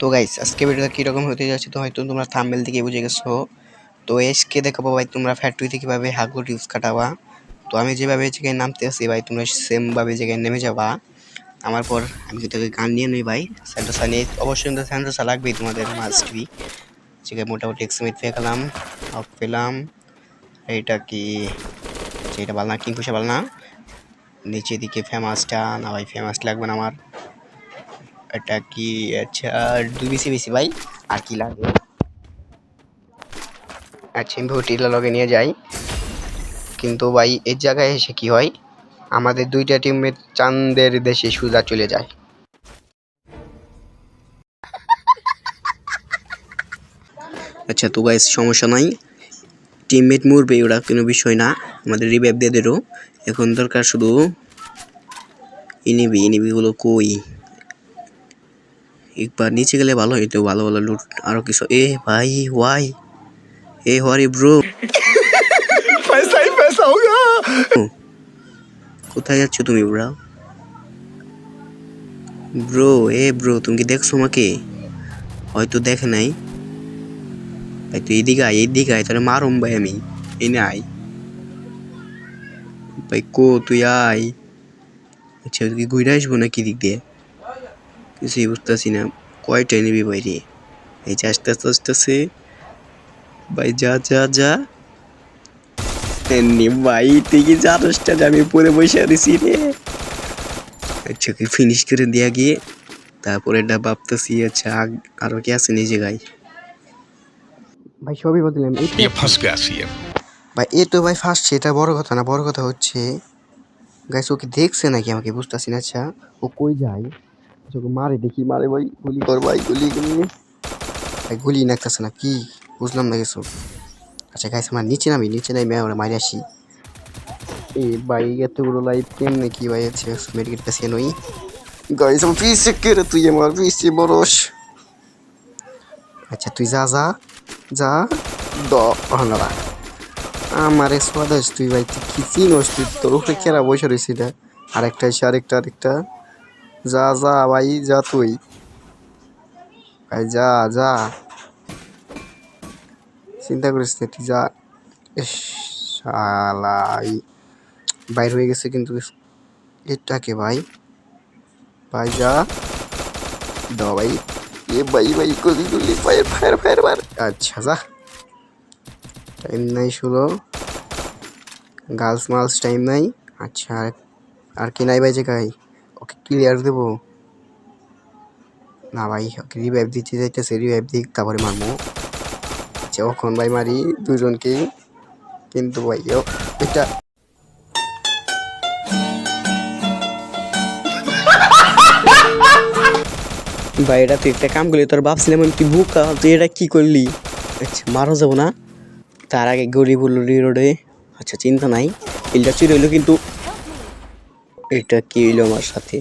তো গাইস আজকে ভিডিওটা কীরকম হতে যাচ্ছে তো হয়তো তোমরা থাম্বেল থেকে বুঝে গেছো। তো এসকে দেখাবো ভাই তোমরা ফ্যাক্টরিতে কীভাবে হাগলো টিপস কাটাবা। তো আমি যেভাবে জায়গায় নামতে আসি ভাই, তোমরা সেমভাবে জায়গায় নেমে যাবা। আমার পর আমি যদি গান নিয়ে নিই ভাই স্যান্টোসা নিয়ে অবশ্যই কিন্তু স্যান্টোসা লাগবেই তোমাদের মাস্ট বি জায়গায় মোটামুটি এক্সমিট পেয়ে অফ পেলাম। এইটা কি এটা বালনা কিংকুশা বালনা। নিচের দিকে ফেমাসটা না ভাই ফেমাস লাগবে না আমার। এটা কি? আচ্ছা দুই বেশি বেশি ভাই। আর কি লাগে? আচ্ছা আমি ভুটিলা লগে নিয়ে যাই। কিন্তু ভাই, এর জায়গায় এসে কি হয়? আমাদের দুইটা টিমের চাঁদের দেশে সুজা চলে যায়। আচ্ছা তো গাইস সমস্যা নাই। টিমমেট মরবে ওরা কোনো বিষয় না। আমাদের রিভাইভ দিয়ে এখন দরকার শুধু, ইনিবি, ইনিবিগুলো কই? একবার নিচে গেলে ভালো হইতো ভালো ভালো লুট আরও কিছু। এ ভাই ওয়াই এ হোয়ারি ব্রো কোথায় যাচ্ছ তুমি ব্রা ব্রো এ ব্রো তুমি কি দেখছ আমাকে? হয়তো দেখে নাই। ভাই তুই এদিকে আয় এদিকে আয় তাহলে মারুম ভাই আমি। এনে আয়। ভাই কো তুই আয়। আচ্ছা তুই ঘুরে আসব নাকি দিক দিয়ে? কিছুই বুঝতেছি না। কয়টা নিবি বাইরে? এই যে আস্তে আস্তে আসতেছে ভাই যা যা যা। এমনি ভাই থেকে যা জানোসটা আমি পরে বসে দিছি রে? আচ্ছা কি ফিনিশ করে দিয়া গিয়ে তারপরে এটা ভাবতেছি আচ্ছা আরও কি আছে নিজে গাই ভাই সবই বদলাম। ভাই এ তো ভাই ফার্স্ট সেটা বড় কথা না বড় কথা হচ্ছে গাইস ওকে দেখছে নাকি আমাকে? বুঝতেছি না আচ্ছা। ও কই যায়? মারে দেখি মারে ভাই গুলি কর ভাই গুলি গুলি। ভাই গুলি নাকতেছে না কি? বুঝলাম না কিছু। আচ্ছা গাইস আমার নিচে নামি নিচে নামি আমরা মারে আসি। এই ভাই এতগুলো লাইফ কেমনে কি ভাই? আছে মেডিকেট কাছে নই। গাইস আমার কে রে তুই আমার পিছে বরস। আচ্ছা তুই যা যা যা। দ না আমারে স্বদেশ তুই ভাই তুই কি চিনোস? তুই তোর উপরে কেরা বসে রয়েছে এটা? আরেকটা এসে আরেকটা আরেকটা। যা যা ভাই, যা তুই। ভাই, যা যা। চিন্তা করিস না, তুই যা। শালা বাইর হয়ে গেছে কিন্তু এটাকে ভাই? ভাই, যা। দাও ভাই। এ ভাই ভাই, গলি গলি ফায়ার ফায়ার ফায়ার ফায়ার আচ্ছা যা। টাইম নাই শুলো গার্লস মার্লস টাইম নাই। আচ্ছা আর- কি নাই ভাই জায়গায় ওকে ক্লিয়ার দেবো। না ভাই, ওকে রিভাইভ দিতে যাইতেছে রিভাইভ দিক, তারপরে মারবো আচ্ছা ওখন ভাই মারি দুজনকেই কিন্তু ভাই এটা ভাই, এটা তুই একটা কাম করলি, তোর ভাবছিলাম আমি তুই বুকা? তুই এটা কি করলি? আচ্ছা মারা যাব না। তার আগে গরিব রোডে। আচ্ছা চিন্তা নাই। হিলটা চুরি হইল কিন্তু এটা কি হইল আমার সাথে?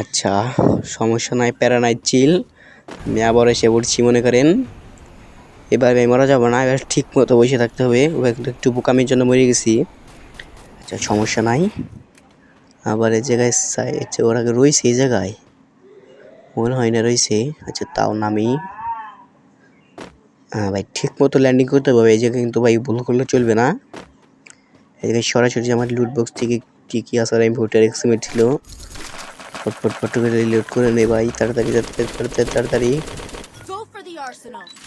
আচ্ছা সমস্যা নাই, প্যারা নাই চিল আমি আবার এসে পড়ছি, মনে করেন। এবার আমি মারা যাব না, এবার ঠিক মতো বসে থাকতে হবে। একটু বোকামির জন্য মরে গেছি। আচ্ছা সমস্যা নাই। আবার এই জায়গায় আচ্ছা ওরা আগে রয়েছে এই জায়গায়। মনে হয় না রয়েছে আচ্ছা তাও নামি। হ্যাঁ ভাই, ঠিক মতো ল্যান্ডিং করতে হবে। এই জায়গায় কিন্তু ভাই ভুল করলে চলবে না। এই সরাসরি আমার লুট বক্স থেকে কী কী আসার আমি ভোটার এক্সিমেট ছিল ফটফট ফট করে রিলোড করে নে ভাই তাড়াতাড়ি তাড়াতাড়ি তাড়াতাড়ি.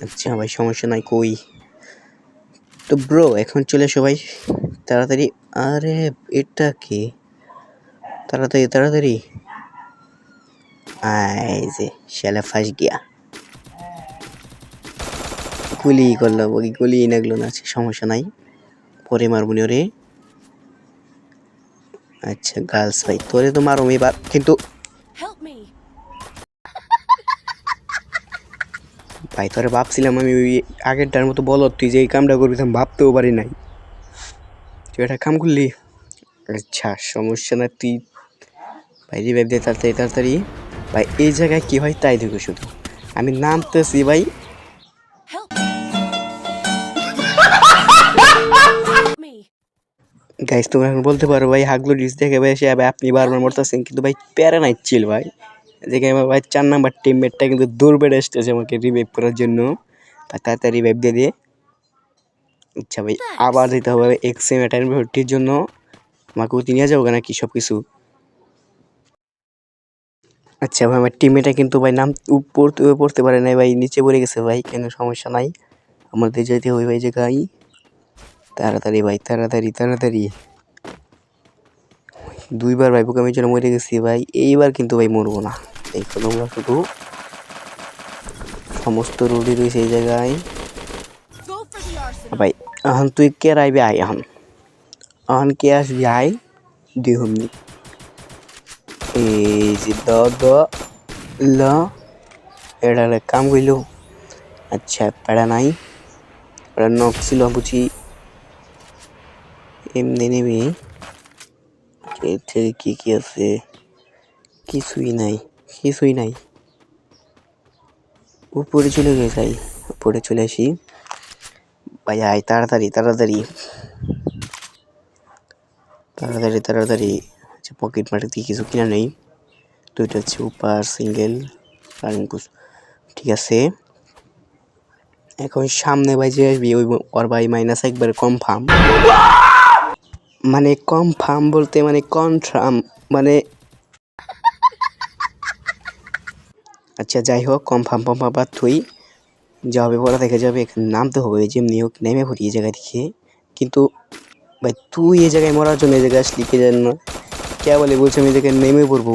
আচ্ছা ভাই সমস্যা নাই কই? তো ব্রো এখন চলে এসো ভাই তাড়াতাড়ি। আরে এটা কি? তাড়াতাড়ি তাড়াতাড়ি। আই যে শালা ফাঁস গিয়া। গুলি করলাম ওই গুলি নাগলো না সমস্যা নাই। পরে মারবনি ওরে। আচ্ছা গার্লস ভাই তোরে তো মারো এবার কিন্তু ভাই তোরে ভাবছিলাম আমি ওই আগেরটার মতো বল তুই যে এই কামটা করবি আমি ভাবতেও পারি নাই। তুই একটা কাম করলি? আচ্ছা সমস্যা না তুই ভাই রিভাইভ দে তাড়াতাড়ি তাড়াতাড়ি। ভাই এই জায়গায় কী হয় তাই দেখো শুধু। আমি নামতেছি ভাই গাইস তোমরা এখন বলতে পারো, ভাই হাগলো ডিস দেখে ভাই সে ভাই আপনি বারবার মরতেছেন, কিন্তু ভাই, প্যারা নাই চিল ভাই। যেখানে আমার ভাই, চার নাম্বার টিমমেটটা কিন্তু দূর বেড়ে এসতেছে আমাকে রিভাইভ করার জন্য। তাড়াতাড়ি রিভাইভ দিয়ে দিয়ে আচ্ছা ভাই, আবার দিতে হবে এক্সএম অ্যাটাইন ভর্তির জন্য। আমাকে উঠে নিয়ে যাব নাকি সব কিছু আচ্ছা ভাই, আমার টিমমেটটা কিন্তু ভাই, নাম পড়তে পড়তে পারে নাই ভাই, নিচে পড়ে গেছে ভাই, কেন সমস্যা নাই। আমাদের যেতে হবে ভাই জায়গায় তাড়াতাড়ি ভাই, তাড়াতাড়ি তাড়াতাড়ি। দুইবার ভাই বোকামির জন্য মরে গেছি ভাই, এইবার কিন্তু ভাই মরবো না। দেখো তোমরা শুধু সমস্ত রুডি রয়েছে এই জায়গায়. ভাই এখন তুই কে রাইবে আয় এখন এখন কে আসবি আয়? দুই হমনি। এই যে দ দ, ল এটা কাম আচ্ছা প্যাড়া নাই। প্যাড়া নক ছিল বুঝি। এমনি নেবে এর থেকে কি কি আছে? কিছুই নাই কিছুই নাই। উপরে চলে গিয়ে যাই, উপরে চলে আসি। ভাই, আয়, তাড়াতাড়ি তাড়াতাড়ি। তাড়াতাড়ি তাড়াতাড়ি। আচ্ছা পকেট মাটি দিয়ে কিছু কিনা নেই। দুইটা হচ্ছে উপার সিঙ্গেল রানিং পুশ ঠিক আছে। এখন সামনে ভাই যে আসবি, ওই ওর ভাই মাইনাস একবার কনফার্ম মানে কনফার্ম বলতে মানে কনফার্ম মানে আচ্ছা যাই হোক কনফার্ম ফর্ম আবার তুই। যা হবে পড়া দেখে যাবে, এখানে নামতে হবে যেমনি হোক নেমে পড়ি এই জায়গা থেকে কিন্তু ভাই, তুই এই জায়গায় মরার জন্য এই জায়গায় আসলি কে জান কে বলে বলছে আমি এই জায়গায় নেমে পড়ব?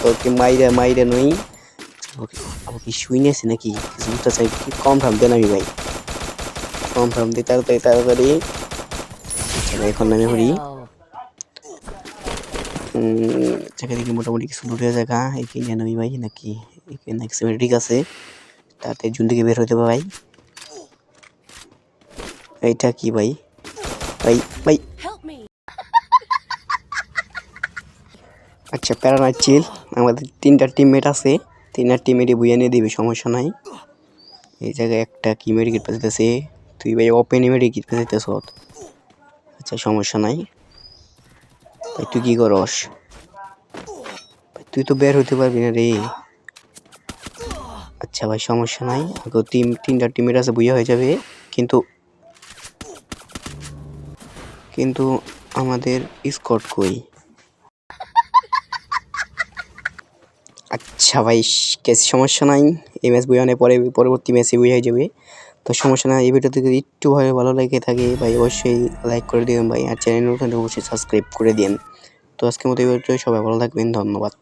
তোকে মাইরা মাইরা নই। ওকে আমার কি শুই নিয়েছে নাকি? কিছু চাই দেন আমি ভাই। কনফার্ম দিই তাড়াতাড়ি তাড়াতাড়ি। এখন নামে উম, জায়গা থেকে মোটামুটি কিছু লুটে জায়গা এখানে নামি ভাই নাকি এখানে এক্সিমেন্ট ঠিক আছে। তাতে জুন থেকে বের হতে ভাই। এইটা কি ভাই? ভাই ভাই. আচ্ছা প্যারানার চিল আমাদের তিনটা টিমমেট আছে। তিনটা টিমমেটই বুঝে নিয়ে দিবে সমস্যা নাই। এই জায়গায় একটা কি মেডিকেট পেতেছে তুই ভাই ওপেন মেডিকেট পেতেছ আচ্ছা সমস্যা নাই। ভাই, তুই কি করস? তুই তো বের হতে পারবি না রে। আচ্ছা ভাই, সমস্যা নাই। আগে তিন, তিনটা টিমের আছে বুঝে হয়ে যাবে। কিন্তু কিন্তু আমাদের স্কট কই? আচ্ছা ভাই, কেস সমস্যা নাই। এই ম্যাচ বুঝানোর পরে, পরবর্তী ম্যাচে বুঝে যাবে। তো সমস্যা না এই ভিডিওতে যদি একটু ভাবে ভালো লাগে থাকে, ভাই অবশ্যই লাইক করে দিবেন ভাই, আর চ্যানেল নতুন অবশ্যই সাবস্ক্রাইব করে দিন তো আজকের মতো এই ভিডিওতে সবাই ভালো থাকবেন, ধন্যবাদ।